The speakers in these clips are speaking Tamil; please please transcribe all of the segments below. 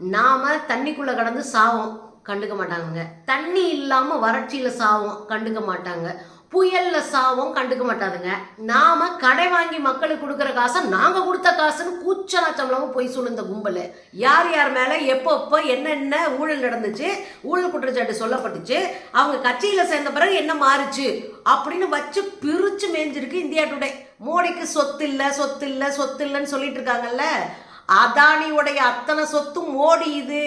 நாம தண்ணிக்குள்ள கடந்து சாவோம் கண்டுக்க மாட்டாங்க தண்ணி இல்லாம வறட்சியில சாவோம் கண்டுக்க மாட்டாங்க. புயல்ல சாவும் கண்டுக்க மாட்டாதுங்க. நாம கடை வாங்கி மக்களுக்கு கொடுக்குற காசை நாங்க கொடுத்த காசுன்னு கூச்சலாச்சம்லாம போய் சொல்லுந்த கும்பல். யார் யார் மேல எப்போ எப்போ என்னென்ன ஊழல் நடந்துச்சு ஊழல் குற்றச்சாட்டு சொல்லப்பட்டுச்சு அவங்க கட்சியில சேர்ந்த பிறகு என்ன மாறுச்சு அப்படின்னு வச்சு பிரிச்சு மேய்ஞ்சிருக்கு இந்தியா டுடே. மோடிக்கு சொத்து இல்லை சொத்து இல்லை சொத்து இல்லைன்னு சொல்லிட்டு இருக்காங்கல்ல. அதானியுடைய அத்தனை சொத்தும் மோடி இது.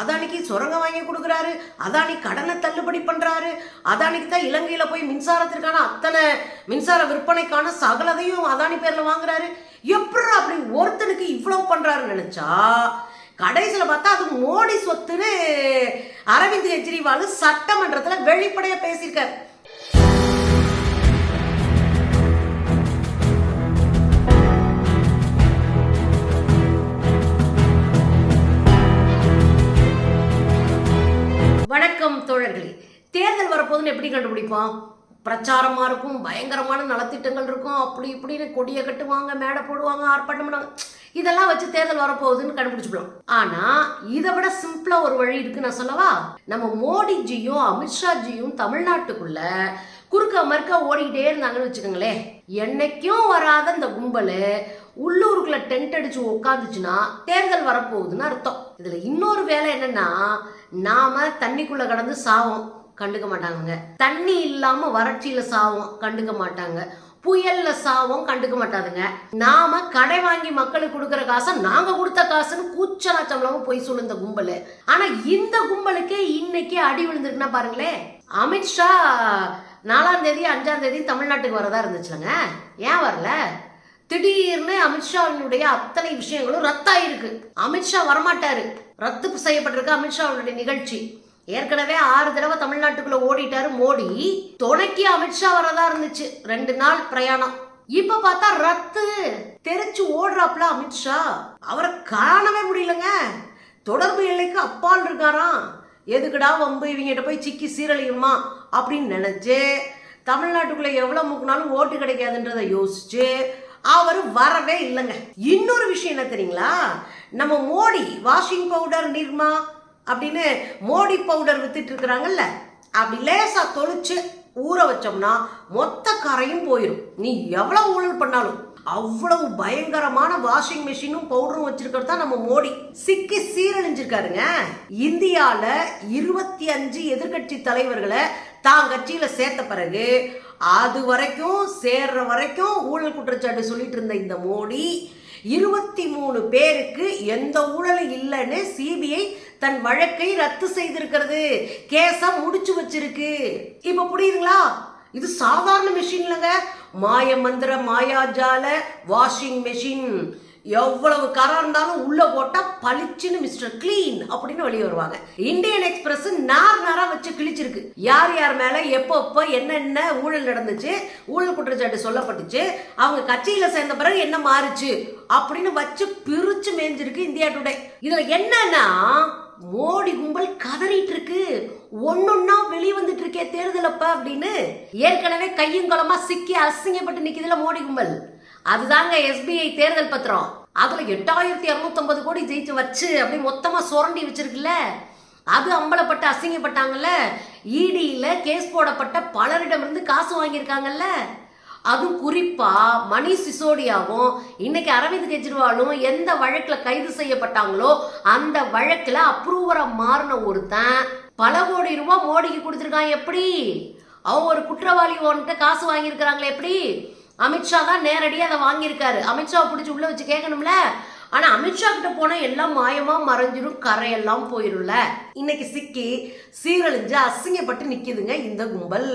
அதானிக்கு சுரங்கம் வாங்கி கொடுக்குறாரு. அதானி கடனை தள்ளுபடி பண்ணுறாரு அதானிக்கு தான் இலங்கையில் போய் மின்சாரத்திற்கான அத்தனை மின்சார விற்பனைக்கான சகலதையும் அதானி பேரில் வாங்குறாரு. எப்படி அப்படி ஒருத்தனுக்கு இவ்வளோ பண்ணுறாரு நினச்சா? கடைசியில் பார்த்தா அது மோடி சொத்துன்னு அரவிந்த் கெஜ்ரிவால் சட்டமன்றத்தில் வெளிப்படையாக பேசியிருக்காரு. எப்படி பிரச்சாரமாக இருக்கும் பயங்கரமான நலத்திட்டங்கள் இருக்கும். அப்படி இப்படின்னு கொடியை கட்டுவாங்க மேடை போடுவாங்க ஆர்ப்பாட்டம் பண்ணுவாங்க. இதெல்லாம் வச்சு தேர்தல் வரப்போகுதுன்னு கண்டுபிடிச்சுக்கலாம். ஆனா இதை விட சிம்பிளா ஒரு வழி இருக்கு நான் சொல்லவா? நம்ம மோடிஜியும் அமித்ஷாஜியும் தமிழ்நாட்டுக்குள்ள குறுக்க மறுக்க ஓடிக்கிட்டே இருந்தாங்கன்னு வச்சுக்கோங்களேன். என்னைக்கும் வராத இந்த கும்பல் உள்ளூருக்குள்ள டென்ட் அடிச்சு உட்காந்துச்சுன்னா தேர்தல் வரப்போகுதுன்னு அர்த்தம். இதுல இன்னொரு வேலை என்னன்னா நாம தண்ணிக்குள்ள கடந்து சாவோம். கண்டுக்க மாட்டாங்க தண்ணி இல்லாம வறட்சியில சாவும் கண்டுக்க மாட்டாங்க. புயல்ல சாவும் கண்டுக்க மாட்டாதுங்க. நாம கடை வாங்கி மக்களுக்கு கொடுக்குற காசை நாங்க கொடுத்த காசுன்னு கூச்சலாச்சம்லாம போய் சொல்லுந்த கும்பல். ஆனா இந்த கும்பலுக்கே இன்னைக்கு அடி விழுந்திருக்குன்னா பாருங்களேன். அமித்ஷா நாலாம் தேதி அஞ்சாம் தேதி தமிழ்நாட்டுக்கு வரதா இருந்துச்சுலங்க. ஏன் வரல? திடீர்னு அமித்ஷாவினுடைய அத்தனை விஷயங்களும் ரத்தாயிருக்கு. அமித்ஷா வரமாட்டாரு. ரத்து செய்யப்பட்டிருக்க அமித்ஷாவுடைய நிகழ்ச்சி. ஏற்கனவே ஆறு தடவை தமிழ்நாட்டுக்குள்ள ஓடிட்டாரு மோடி. துணைக்கு அமித்ஷா வரதா இருந்துச்சு. ரெண்டு நாள் பிரயாணம். இப்ப பார்த்தா ரத்து. தெரிச்சு ஓடுறாப்ல அமித்ஷா. அவரை காணவே முடியலங்க. தொடர்பு எல்லைக்கு அப்பால் இருக்காராம். எதுக்குடா வம்பு? இவங்கிட்ட போய் சிக்கி சீரழியுமா? அப்படின்னு நினைச்சு தமிழ்நாட்டுக்குள்ள எவ்வளவு மூக்குனாலும் ஓட்டு கிடைக்காதுன்றதை யோசிச்சு அவர் வரவே இல்லைங்க. இன்னொரு விஷயம் என்ன தெரியுங்களா? நம்ம மோடி வாஷிங் பவுடர் நிர்மா அப்படின்னு மோடி பவுடர் வித்துட்டு இருக்கிறாங்கல்ல அப்படி லேசா தொளிச்சு ஊற வச்சோம்னா மொத்த கரையும் போயிடும் நீ எவ்வளவு ஊழல் பண்ணாலும். அவ்வளவு பயங்கரமான வாஷிங் மிஷினும் பவுடரும் வச்சிருக்கிறது தான் நம்ம மோடி. சிக்கி சீரழிஞ்சிருக்காருங்க. இந்தியால இருபத்தி அஞ்சு எதிர்கட்சி தலைவர்களை தான் கட்சியில சேர்த்த பிறகு அது வரைக்கும் சேர்ற வரைக்கும் ஊழல் குற்றச்சாட்டு சொல்லிட்டு இருந்த இந்த மோடி இருபத்தி மூணு பேருக்கு எந்த ஊழலும் இல்லைன்னு சிபிஐ தன் வழக்கை ரத்து செய்திருக்கிறது. கேஸா முடிச்சு வச்சிருக்கு. இப்ப புரியுதுங்களா? இது சாதாரண மெஷின் இல்லைங்க. மாய மந்திர மாயாஜால வாஷிங் மெஷின் எவ்வளவு கரா இருந்தாலும் உள்ள போட்டா பளிச்சுன்னு மிஸ்டர் கிளீன் அப்படின்னு வெளியே வருவாங்க. இந்தியன் எக்ஸ்பிரஸ் நார் நாரா வச்சு கிழிச்சிருக்கு. யார் யார் மேல எப்போ எப்போ என்னென்ன ஊழல் நடந்துச்சு ஊழல் குற்றச்சாட்டு சொல்லப்பட்டுச்சு அவங்க கட்சியில சேர்ந்த பிறகு என்ன மாறுச்சு அப்படின்னு வச்சு பிரிச்சு மேய்ஞ்சிருக்கு இந்தியா டுடே. இதுல என்னன்னா மோடி கும்பல் கதறிட்டு இருக்கு ஒன்னொன்னா வெளியே வந்துட்டு இருக்கே தேர்தல் அப்படின்னு ஏற்கனவே கையும் களமா சிக்கி அசிங்கப்பட்டு நிக்குதுல மோடி கும்பல். அதுதாங்க எஸ்பிஐ தேர்தல் பத்திரம். அதுல எட்டாயிரத்தி இரநூத்தம்பது கோடி ஜெயிச்சு வச்சு அப்படி மொத்தமா சுரண்டி வச்சிருக்குல்ல. அது அம்பலப்பட்டு அசிங்கப்பட்டாங்கல்ல. இடியில கேஸ் போடப்பட்ட பலரிடமிருந்து காசு வாங்கியிருக்காங்கல்ல. அதுவும் குறிப்பாக மணிஷ் சிசோடியாவும் இன்னைக்கு அரவிந்த் கெஜ்ரிவாலும் எந்த வழக்கில் கைது செய்யப்பட்டாங்களோ அந்த வழக்கில் அப்ரூவரா மாறின ஒருத்தன் பல கோடி ரூபாய் மோடிக்கு கொடுத்துருக்கான். எப்படி? அவன் ஒரு குற்றவாளி ஒன்ட்ட காசு வாங்கியிருக்கிறாங்களே எப்படி? அமித்ஷா தான் நேரடியாக அதை வாங்கியிருக்காரு. அமித்ஷாவை பிடிச்சி உள்ளே வச்சு கேட்கணும்ல? ஆனா அமித்ஷா கிட்ட போனா எல்லாம் மாயமா மறைஞ்சிடும் கரையெல்லாம் போயிரும்ல. இன்னைக்கு சிக்கி சீரழிஞ்சு அசிங்கப்பட்டு நிக்குதுங்க இந்த கும்பல்.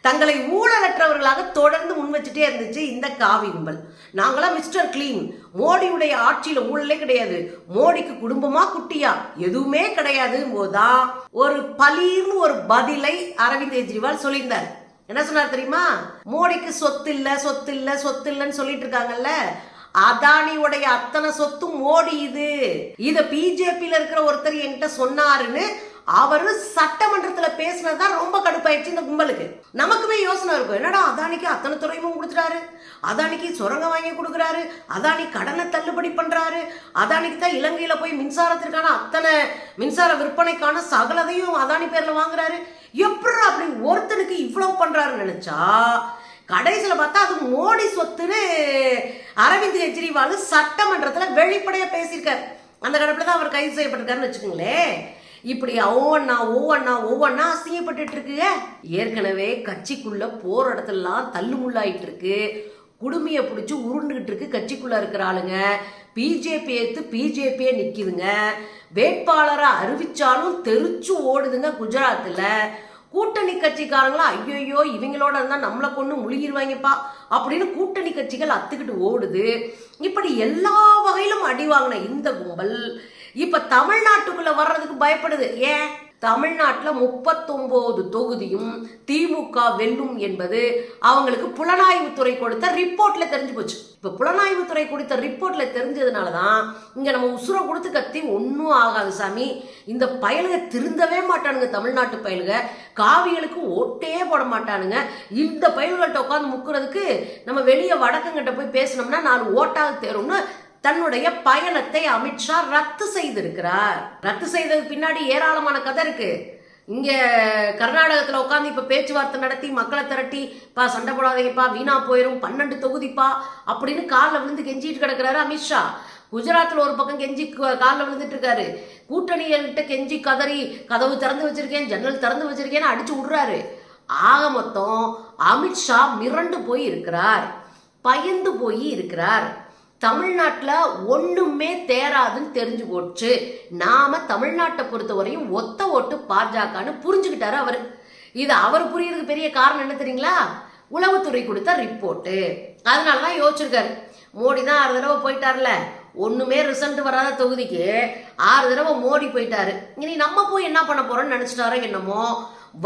தங்களை ஊழலற்றவர்களாக தொடர்ந்து முன் வச்சுட்டே இருந்துச்சு இந்த காவி கும்பல். நாங்களாம் மிஸ்டர் கிளீன். மோடியுடைய ஆட்சியில ஊழலே கிடையாது. மோடிக்கு குடும்பமா குட்டியா? எதுவுமே கிடையாது போதான் ஒரு பலீர்னு ஒரு பதிலை அரவிந்த் கெஜ்ரிவால் சொல்லியிருந்தார். என்ன சொன்னார் தெரியுமா? மோடிக்கு சொத்து இல்ல சொத்து இல்ல சொத்து இல்லைன்னு சொல்லிட்டு இருக்காங்கல்ல? அதானியுடைய அத்தனை சொத்தும் மோடி இது. இத பிஜேபியில இருக்கிற ஒருத்தர் என்கிட்ட சொன்னாருன்னு அவரு சட்டமன்றத்துல பேசினதுதான் ரொம்ப கடுப்பாயிடுச்சு இந்த கும்பலுக்கு. நமக்குமே யோசனை இருக்கும். என்னடா அதானிக்கு அத்தனை துறைமுகம் கொடுத்துட்டாரு? அதானிக்கு சுரங்கம் வாங்கி கொடுக்குறாரு? அதானி கடனை தள்ளுபடி பண்றாரு? அதானிக்கு தான் இலங்கையில போய் மின்சாரத்திற்கான அத்தனை மின்சார விற்பனைக்கான சகலதையும் அதானி பேர்ல வாங்குறாரு? எப்படி அப்படி ஒருத்தனுக்கு இவ்வளவு பண்ணுறாருன்னு நினைச்சா? கடைசியில் பார்த்தா அது மோடி சொத்துன்னு அரவிந்த் கெஜ்ரிவால் சட்டமன்றத்தில் வெளிப்படையாக பேசியிருக்காரு. அந்த கடப்பில் தான் அவர் கைது செய்யப்பட்டிருக்காருன்னு வச்சுக்கோங்களேன். இப்படி ஒவ்வொன்னா ஒவ்வொன்னா ஒவ்வொன்னா அசிங்கப்பட்டு இருக்குங்க ஏற்கனவே கட்சிக்குள்ள போற இடத்துலலாம் தள்ளுமுள்ளாயிட்டு இருக்கு குடுமையை பிடிச்சி உருண்டுகிட்டு இருக்கு கட்சிக்குள்ள இருக்கிற ஆளுங்க. பிஜேபி ஏத்து பிஜேபியே நிக்குதுங்க. வேட்பாளரை அறிவிச்சாலும் தெரிச்சு ஓடுதுங்க குஜராத்தில் கூட்டணி கட்சிக்காரங்களா ஐயோயோ இவங்களோட இருந்தா நம்மளை கொண்டு முழுகிடுவாங்கப்பா அப்படின்னு கூட்டணி கட்சிகள் அத்துக்கிட்டு ஓடுது. இப்படி எல்லா வகையிலும் அடி வாங்கின இந்த கும்பல் இப்ப தமிழ்நாட்டுக்குள்ள வர்றதுக்கு பயப்படுது. ஏன்? தமிழ்நாட்டில் முப்பத்தொம்போது தொகுதியும் திமுக வெல்லும் என்பது அவங்களுக்கு புலனாய்வுத்துறை கொடுத்த ரிப்போர்ட்ல தெரிஞ்சு போச்சு. இப்போ புலனாய்வுத்துறை கொடுத்த ரிப்போர்ட்ல தெரிஞ்சதுனால தான் இங்கே நம்ம உசுரை கொடுத்து கத்தி ஒன்றும் ஆகாது சாமி. இந்த பயலுக திருந்தவே மாட்டானுங்க தமிழ்நாட்டு பயலுக. காவிகளுக்கு ஓட்டே போட மாட்டானுங்க. இந்த பயல்கள்கிட்ட உட்காந்து முக்கிறதுக்கு நம்ம வெளியே வடக்கங்கிட்ட போய் பேசினோம்னா நாலு ஓட்டாவது தேரும்னு தன்னுடைய பயணத்தை அமித்ஷா ரத்து செய்திருக்கிறார். ரத்து செய்ததுக்கு பின்னாடி ஏராளமான கதை இருக்கு. இங்க கர்நாடகத்துல உட்காந்து இப்ப பேச்சுவார்த்தை நடத்தி மக்களை திரட்டி பா சண்டை போடாதீங்கப்பா வீணா போயிரும் பன்னெண்டு தொகுதிப்பா அப்படின்னு காலில் விழுந்து கெஞ்சிட்டு கிடக்குறாரு அமித்ஷா குஜராத்தில் ஒரு பக்கம் கெஞ்சி காலில் விழுந்துட்டு இருக்காரு. கூட்டணிகிட்ட கெஞ்சி கதறி கதவு திறந்து வச்சிருக்கேன் ஜன்னல் திறந்து வச்சிருக்கேன்னு அடிச்சு விடுறாரு. ஆக மொத்தம் அமித்ஷா மிரண்டு போய் இருக்கிறார் பயந்து போய் இருக்கிறார். தமிழ்நாட்டில் ஒன்றுமே தேராதுன்னு தெரிஞ்சு போச்சு. நாம் தமிழ்நாட்டை பொறுத்தவரையும் ஒத்த ஓட்டு பாஜகன்னு புரிஞ்சுக்கிட்டாரு அவர். இது அவர் புரியறதுக்கு பெரிய காரணம் என்ன தெரியுங்களா? உளவுத்துறை கொடுத்த ரிப்போர்ட்டு. அதனால தான் யோசிச்சிருக்காரு. மோடி தான் ஆறு தடவை போயிட்டார்ல ஒன்றுமே ரிசல்ட் வராத தொகுதிக்கு ஆறு தடவை மோடி போயிட்டாரு. இனி நம்ம போய் என்ன பண்ண போறோம்னு நினச்சிட்டாரோ என்னமோ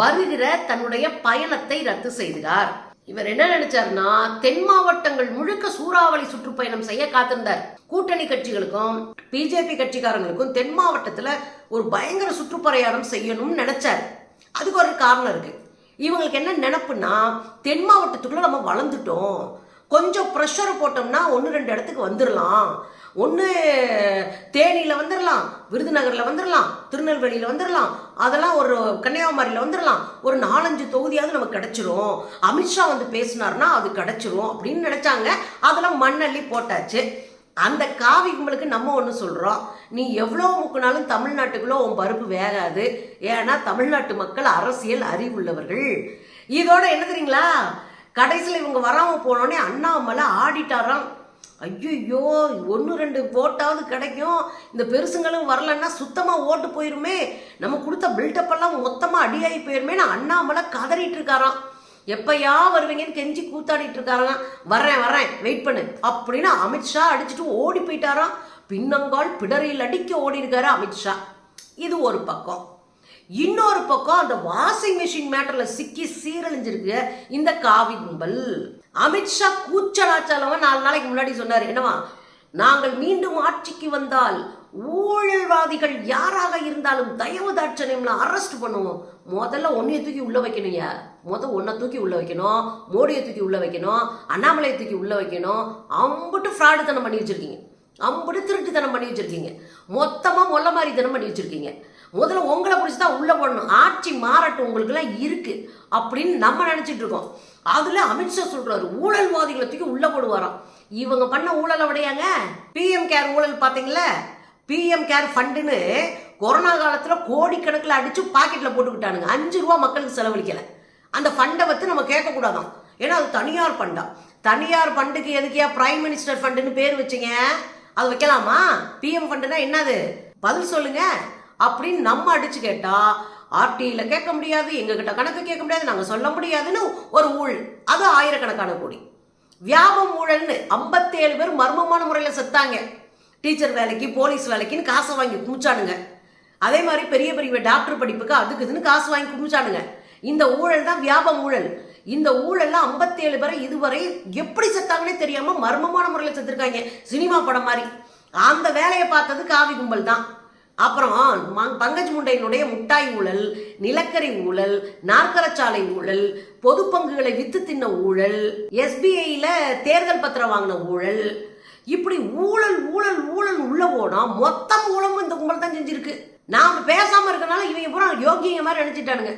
வருகிற தன்னுடைய பயணத்தை ரத்து செய்கிறார் இவர் என்ன நினைச்சார்னா தென் மாவட்டங்கள் முழுக்க சூறாவளி சுற்றுப்பயணம் செய்ய காத்திருந்தார். கூட்டணி கட்சிகளுக்கும் பிஜேபி கட்சிக்காரங்களுக்கும் தென் மாவட்டத்துல ஒரு பயங்கர சுற்றுப்பயணம் செய்யணும்னு நினைச்சார். அதுக்கு ஒரு காரணம் இருக்கு. இவங்களுக்கு என்ன நினப்புன்னா தென் மாவட்டத்துக்குள்ள நம்ம வளர்ந்துட்டோம். கொஞ்சம் ப்ரெஷர் போட்டோம்னா ஒன்று ரெண்டு இடத்துக்கு வந்துடலாம் ஒன்று தேனியில் வந்துடலாம் விருதுநகரில் வந்துடலாம் திருநெல்வேலியில் வந்துடலாம் அதெல்லாம் ஒரு கன்னியாகுமரியில் வந்துடலாம் ஒரு நாலஞ்சு தொகுதியாவது நமக்கு கிடச்சிரும். அமித்ஷா வந்து பேசினார்னா அது கிடச்சிரும் அப்படின்னு நினச்சாங்க. அதெல்லாம் மண்ணள்ளி போட்டாச்சு. அந்த காவி கும்பலுக்கு நம்ம ஒன்று சொல்கிறோம் நீ எவ்வளோ முக்குனாலும் தமிழ்நாட்டுக்குள்ளே உன் பருப்பு வேகாது. ஏன்னா தமிழ்நாட்டு மக்கள் அரசியல் அறிவுள்ளவர்கள். இதோட என்ன தெரியுங்களா? கடைசியில் இவங்க வராமல் போனோடனே அண்ணாமலை ஆடிட்டாராம். ஐயோ ஒன்று ரெண்டு ஓட்டாவது கிடைக்கும். இந்த பெருசுங்களும் வரலன்னா சுத்தமாக ஓட்டு போயிருமே. நம்ம கொடுத்த பில்டப் எல்லாம் மொத்தமாக அடியாகி போயிருமேன்னு அண்ணாமலை கதறிட்டு இருக்காராம். எப்பயா வருவீங்கன்னு கெஞ்சி கூத்தாடிட்டு இருக்காராம். வர்றேன் வர்றேன் வெயிட் பண்ணு. அப்படின்னு அமித்ஷா அடிச்சுட்டு ஓடி போயிட்டாராம். பின்னங்கால் பிடரியில் அடிக்க ஓடி இருக்காரு அமித்ஷா இது ஒரு பக்கம். இன்னொரு பக்கம் அந்த வாஷிங் மிஷின் மேட்டர்ல சிக்கி சீரழிஞ்சிருக்கு இந்த காவி கும்பல். அமித்ஷா கூச்சலாச்சாலமா நாலு நாளைக்கு முன்னாடி சொன்னார். என்னவா? நாங்கள் மீண்டும் ஆட்சிக்கு வந்தால் ஊழல்வாதிகள் யாராக இருந்தாலும் தயவு தாட்சணியம்ல அரெஸ்ட் பண்ணுவோம். முதல்ல ஒன்றைய தூக்கி உள்ள வைக்கணுங்க. முதல்ல ஒன்றை தூக்கி உள்ள வைக்கணும். மோடியை தூக்கி உள்ள வைக்கணும். அண்ணாமலையை தூக்கி உள்ள வைக்கணும். அம்புட்டு ஃப்ராடுத்தனம் பண்ணி வச்சிருக்கீங்க. அம்புட்டு திருட்டுத்தனம் பண்ணி வச்சிருக்கீங்க. மொத்தமாக மொல்ல மாதிரி தனம் பண்ணி வச்சிருக்கீங்க. முதல்ல உங்களை பிடிச்சி தான் உள்ளே போடணும். ஆட்சி மாறட்டும் உங்களுக்குலாம் இருக்குது அப்படின்னு நம்ம நினச்சிட்டு இருக்கோம். அதில் அமித்ஷா சொல்கிறாரு ஊழல்வாதிகளை தூக்கி உள்ளே போடுவாராம். இவங்க பண்ண ஊழலை விடையாங்க? பிஎம் கேர் ஊழல் பார்த்தீங்களா பிஎம் கேர் ஃபண்டுன்னு கொரோனா காலத்தில் கோடிக்கணக்கில் அடித்து பாக்கெட்டில் போட்டுக்கிட்டானுங்க. அஞ்சு ரூபா மக்களுக்கு செலவழிக்கலை. அந்த ஃபண்டை பற்றி நம்ம கேட்கக்கூடாதான். ஏன்னா அது தனியார் ஃபண்டா தனியார் ஃபண்டுக்கு எதுக்கியா பிரைம் மினிஸ்டர் ஃபண்டுன்னு பேர் வச்சிங்க? அது வைக்கலாமா? பிஎம் ஃபண்டுனா என்னது? பதில் சொல்லுங்கள் அப்படின்னு நம்ம அடிச்சு கேட்டா ஆர்டியில் கேட்க முடியாது எங்ககிட்ட கணக்கு கேட்க முடியாது நாங்கள் சொல்ல முடியாதுன்னு ஒரு ஊழல். அது ஆயிரக்கணக்கான கோடி. வியாபம் ஊழல்னு ஐம்பத்தேழு பேர் மர்மமான முறையில் செத்தாங்க. டீச்சர் வேலைக்கு போலீஸ் வேலைக்குன்னு காசை வாங்கி குமிச்சானுங்க. அதே மாதிரி பெரிய பெரிய டாக்டர் படிப்புக்கு அதுக்கு இதுன்னு காசு வாங்கி குமிச்சானுங்க. இந்த ஊழல் தான் வியாபம் ஊழல். இந்த ஊழல்ல ஐம்பத்தேழு பேரை இதுவரை எப்படி செத்தாங்கன்னே தெரியாம மர்மமான முறையில் செத்துருக்காங்க. சினிமா படம் மாதிரி. அந்த வேலையை பார்த்தது காவி கும்பல் தான். அப்புறம் பங்கஜ் முண்டையினுடைய முட்டாய் ஊழல் நிலக்கரி ஊழல் நாற்கரச்சாலை ஊழல் பொது பங்குகளை வித்து தின்ன ஊழல் எஸ்பிஐயில் தேர்தல் பத்திரம் வாங்கின ஊழல். இப்படி ஊழல் ஊழல் ஊழல் உள்ள போனா மொத்த ஊழலும் இந்த கும்பல் தான் செஞ்சிருக்கு. நாம் பேசாமல் இருக்கனால இவங்க பூரா யோகிங்க மாதிரி நினைச்சிட்டானுங்க.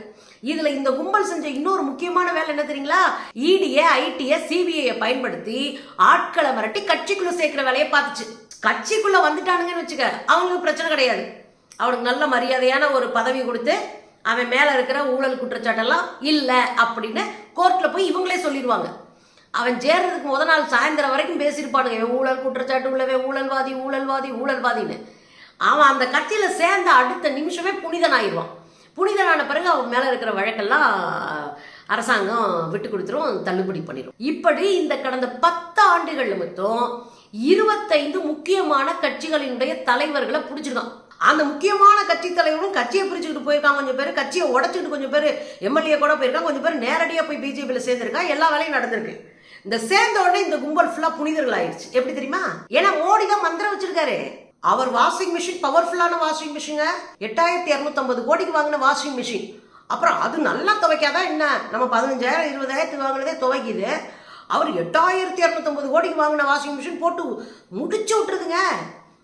இதில் இந்த கும்பல் செஞ்ச இன்னொரு முக்கியமான வேலை என்ன தெரியுங்களா? E இடிய ஐடிய பயன்படுத்தி ஆட்களை மிரட்டி கட்சிக்குள்ளே சேர்க்குற வேலையை பார்த்துச்சு. கட்சிக்குள்ள வந்துட்டானுங்கன்னு வச்சுக்க அவங்களுக்கு பிரச்சனை கிடையாது. அவனுக்கு நல்ல மரியாதையான ஒரு பதவி கொடுத்து அவன் மேல இருக்கிற ஊழல் குற்றச்சாட்டெல்லாம் இல்லை அப்படின்னு கோர்ட்ல போய் இவங்களே சொல்லிடுவாங்க. அவன் சேர்றதுக்கு முத நாள் சாயந்தரம் வரைக்கும் பேசியிருப்பானுங்க இவன் ஊழல் குற்றச்சாட்டு உள்ளவன் ஊழல்வாதி ஊழல்வாதி ஊழல்வாதின்னு. அவன் அந்த கட்சியில சேர்ந்த அடுத்த நிமிஷமே புனிதன் ஆயிடுவான். புனிதனான பிறகு அவன் மேல இருக்கிற வழக்கெல்லாம் அரசாங்கம் விட்டு கொடுத்துரும் தள்ளுபடி பண்ணிடும் இப்படி இந்த கடந்த பத்து ஆண்டுகள் மட்டும் இருபத்தைந்து முக்கியமான கட்சிகளினுடைய தலைவர்களை பிடிச்சிருக்கான். அந்த முக்கியமான கட்சி தலைவரும் கட்சியை பிரிச்சுக்கிட்டு போயிருக்காங்க கொஞ்சம் பேர் கட்சியை உடைச்சிட்டு கொஞ்சம் பேர் எம்எல்ஏ கூட போயிருக்காங்க கொஞ்சம் பேர் நேரடியாக போய் பிஜேபியில் சேர்ந்துருக்காங்க எல்லா வேலையும் நடந்திருக்கு. இந்த சேர்ந்த உடனே இந்த கும்பல் ஃபுல்லாக புனிதர்கள் ஆயிடுச்சு எப்படி தெரியுமா? ஏன்னா மோடி தான் மந்திரம் வச்சிருக்காரு. அவர் வாஷிங் மிஷின் பவர்ஃபுல்லான வாஷிங் மிஷினுங்க எட்டாயிரத்தி இரநூத்தம்பது கோடிக்கு வாங்கின வாஷிங் மிஷின் அப்புறம் அது நல்லா துவைக்காதான் என்ன? நம்ம பதினஞ்சாயிரம் இருபதாயிரத்துக்கு வாங்கினதே துவைக்குது. அவர் எட்டாயிரத்தி இரநூத்தொம்பது கோடிக்கு வாங்கின வாஷிங் மிஷின் போட்டு முடிச்சு விட்டுருதுங்க.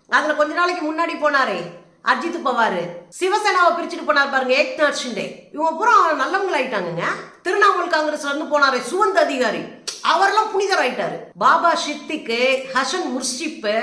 அதில் கொஞ்ச நாளைக்கு முன்னாடி போனாரே அஜித் பவார். சிவசேனாவை பிரிச்சுட்டு போனார் பாருங்க ஏக்நாத் ஷிண்டே. இவங்க பூரா நல்லவங்களாயிட்டாங்கங்க திரிணாமுல் காங்கிரஸ்ல இருந்து போனாரே சுவந்த அதிகாரி. அவரெல்லாம் புனிதர் ஆயிட்டாரு. பாபா ஷித்திக்கு ஹசன் முர்ஷிப்பு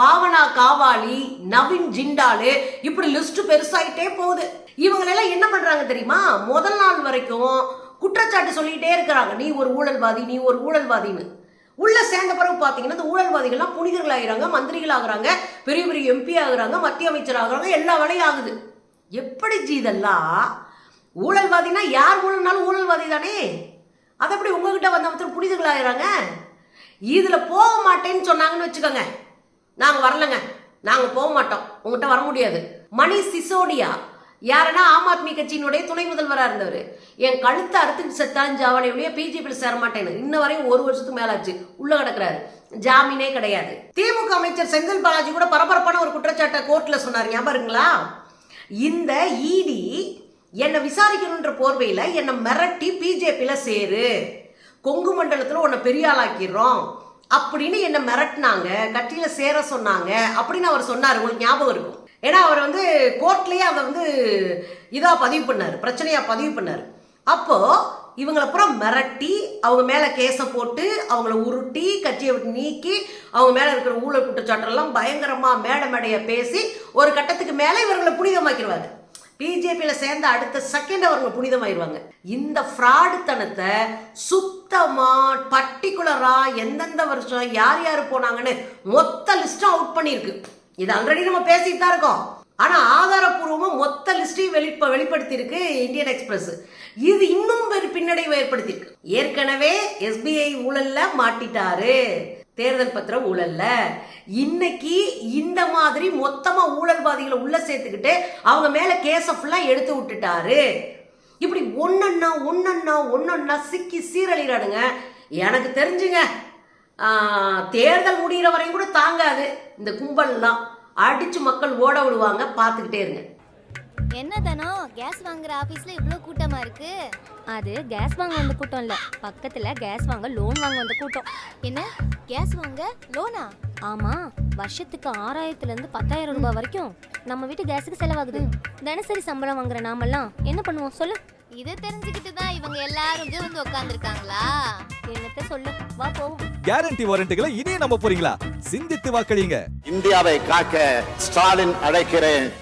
பாவனா காவாலி நவீன் ஜிண்டாலு இப்படி லிஸ்ட் பெருசாயிட்டே போகுது. இவங்களெல்லாம் என்ன பண்றாங்க தெரியுமா? முதல் நாள் வரைக்கும் குற்றச்சாட்டு சொல்லிகிட்டே இருக்கிறாங்க. நீ ஒரு ஊழல்வாதி நீ ஒரு ஊழல்வாதின்னு. உள்ள சேர்ந்த பிறகு பார்த்தீங்கன்னா இந்த ஊழல்வாதிகள்லாம் புனிதர்கள் ஆகிறாங்க மந்திரிகள் ஆகுறாங்க பெரிய பெரிய எம்பி ஆகுறாங்க மத்திய அமைச்சர் ஆகுறாங்க எல்லா வேலையும் ஆகுது. எப்படி ஜி இதெல்லாம்? ஊழல்வாதினா யார் ஊழல்னாலும் ஊழல்வாதி தானே. அது எப்படி உங்ககிட்ட வந்த ஒருத்தர் புனிதர்கள் ஆகிறாங்க இதில் போக மாட்டேன்னு சொன்னாங்கன்னு வச்சுக்கோங்க. நாங்கள் வரலங்க. நாங்கள் போக மாட்டோம். உங்ககிட்ட வர முடியாது. மணி சிசோடியா? யாருன்னா ஆம் ஆத்மி கட்சியினுடைய துணை முதல்வராக இருந்தவர். என் கழுத்தை அறுத்துக்கு செத்தான் ஜாவனை ஒழிய பிஜேபியில் சேர மாட்டேன்னு இன்ன வரையும் ஒரு வருஷத்துக்கு மேலாச்சு. உள்ள கிடக்குறாரு. ஜாமீனே கிடையாது. திமுக அமைச்சர் செந்தில் பாலாஜி கூட பரபரப்பான ஒரு குற்றச்சாட்டை கோர்ட்டில் சொன்னார். ஞாபகம் இருக்குங்களா? இந்த இடி என்னை விசாரிக்கணுன்ற போர்வையில் என்னை மிரட்டி பிஜேபியில் சேரு. கொங்கு மண்டலத்தில் உன்னை பெரிய ஆளாக்கிடுறோம். அப்படின்னு என்னை மிரட்டினாங்க. கட்சியில் சேர சொன்னாங்க. அப்படின்னு அவர் சொன்னார். உங்களுக்கு ஞாபகம் இருக்கும். ஏன்னா அவர் வந்து கோர்ட்லேயே அதை வந்து இதாக பதிவு பண்ணார் பிரச்சனையாக பதிவு பண்ணார். அப்போது இவங்களை பூரா மிரட்டி அவங்க மேலே கேஸை போட்டு அவங்கள உருட்டி கட்சியை விட்டு நீக்கி அவங்க மேலே இருக்கிற ஊழல் குற்றச்சாட்டெல்லாம் பயங்கரமாக மேடை மேடையை பேசி ஒரு கட்டத்துக்கு மேலே இவர்களை புனிதமாக்கிடுவாங்க பிஜேபியில் சேர்ந்த அடுத்த செகண்ட் அவங்க புனிதமாயிருவாங்க இந்த ஃப்ராடுத்தனத்தை சுத்தமாக பர்டிகுலராக எந்தெந்த வருஷம் யார் யார் போனாங்கன்னு மொத்த லிஸ்ட்டும் அவுட் பண்ணியிருக்கு. இது ஆல்ரெடி நம்ம பேசிட்டு தான் இருக்கோம். ஆனா ஆதாரப்பூர்வமா மொத்த லிஸ்டையும் வெளிப்ப வெளிப்படுத்தி இருக்கு இந்தியன் எக்ஸ்பிரஸ் இது இன்னும் பெரிய பின்னடைவை ஏற்படுத்தியிருக்கு. ஏற்கனவே எஸ்பிஐ ஊழல்ல மாட்டிட்டாரு. தேர்தல் பத்திர ஊழல்ல. இன்னைக்கு இந்த மாதிரி மொத்தமா ஊழல்வாதிகளை உள்ள சேர்த்துக்கிட்டு அவங்க மேல கேஸ ஃபுல்லா எடுத்து விட்டுட்டாரு. இப்படி ஒன்னொன்னா ஒன்னொன்னா ஒன்னொன்னா சிக்கி சீரழிகிறானுங்க எனக்கு தெரிஞ்சுங்க. தேர்தல் முடிகிற வரையும் கூட தாங்காது. இந்த கும்பல்லாம் அடிச்சு மக்கள் ஓட விடுவாங்க. பார்த்துக்கிட்டே இருங்க. என்ன தானோ கேஸ் வாங்குற ஆபீஸ்ல இவ்ளோ கூட்டமா இருக்கு? அது கேஸ் வாங்க வந்த கூட்டம் இல்ல. பக்கத்துல கேஸ் வாங்க லோன் வாங்க வந்த கூட்டம். என்ன? கேஸ் வாங்க? லோனா? ஆமா. வருஷத்துக்கு ஆறாயிரத்துல இருந்து பத்தாயிரம் ரூபாய் வரைக்கும் நம்ம வீட்டு கேஸுக்கு செலவாகுது. தினசரி சம்பளம் வாங்குற நாமெல்லாம் என்ன பண்ணுவோம்? சொல்லு. இதை தெரிஞ்சுக்கிட்டு தான் இவங்க எல்லாரும் இங்க வந்து உட்காந்துருக்காங்களா என்னத்த சொல்லு வா போவோம். கேரண்டி வாரண்டிகளை இனியும் நம்ப போறீங்களா? சிந்தித்து வாக்களிங்க. இந்தியாவை காக்க ஸ்டாலின் அழைக்கிறேன்.